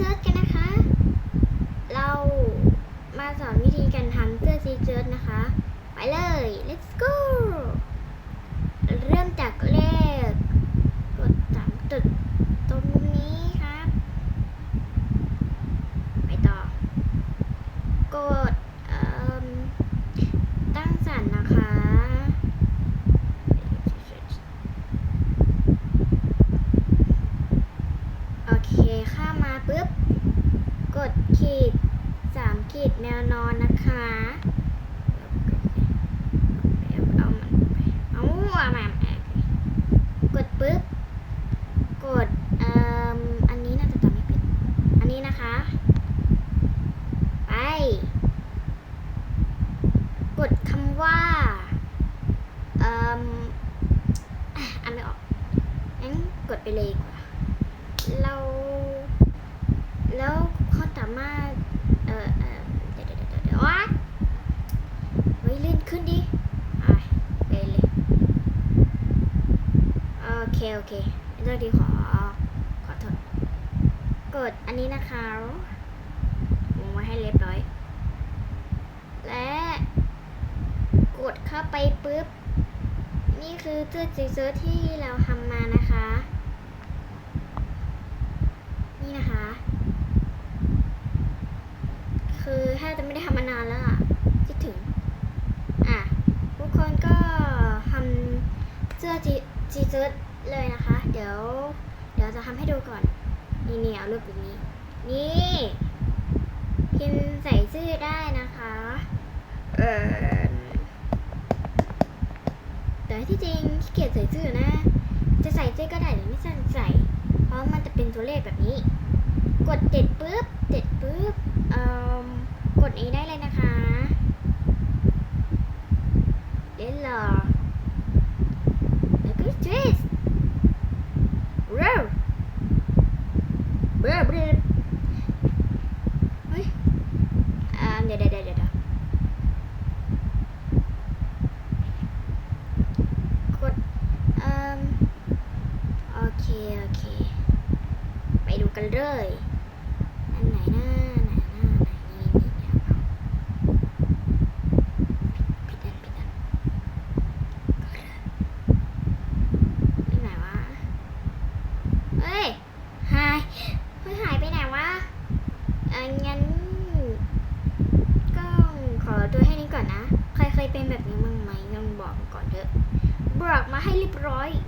เชิ้ตกันนะคะ เรามาสอนวิธีการทำเสื้อซีเซิร์นะคะ ไปเลย let's go เริ่มจากเลขกดสามจุดตรงนี้ครับ ไปต่อกดเอิ่มตั้งสั่นนะคะ โอเคเข้ามาปุ๊บ กดขีดสามขีดแนวนอนนะคะเอามันไปเอาเอามากดปุ๊บ กดเอ่มอันนี้น่าจะจำไม่ผิดอันนี้นะคะ ไป กดคำว่าเอ่ออ่านไม่ออกงั้นกดไปเลยกว่าเรา แล้วเขาสามารถ เออเออเดี๋ยวเดี๋ยวเดี๋ยวเดี๋ยววัดเฮ้ยเลื่นขึ้นดิอะไปเลยโอเคโอเคเรื่องดีขอ ขอโทษกดอันนี้นะคะวงไว้ให้เรียบร้อย และกดเข้าไปปุ๊บ นี่คือเสื้อจีเซอร์ที่เราทำมานะคะ นี่นะคะ คือแทบจะไม่ได้ทำมานานแล้วอะคิดถึง อะ ทุกคนก็ทำเสื้อจีจีเซิร์เลยนะคะ เดี๋ยว เดี๋ยวจะทำให้ดูก่อน นี่นี่เอารูปแบบนี้ นี่พิมพ์ใส่ชื่อได้นะคะ เออแต่ที่จริงขี้เกียจใส่ชื่อนะ จะใส่ชื่อก็ได้หรือไม่ใส่ใส่เพราะมันจะเป็นตัวเลขแบบนี้ กดเจ็ดปุ๊บเจ็ดปุ๊บเอ่อ ดนี้ได้เลยนะคะ เล่นหรอแล้วก็ทวิสเร็วเร็วเร็วเฮ้ยอ่าเดี๋ยวเดี๋ยวเดี๋ยวเดี๋ยวกดอ่มโอเค โอเค ไปดูกันเลย่อนนะ ใครเคยเป็นแบบนี้มั้งไหมลองบอกก่อนเถอะบอกมาให้เรียบร้อย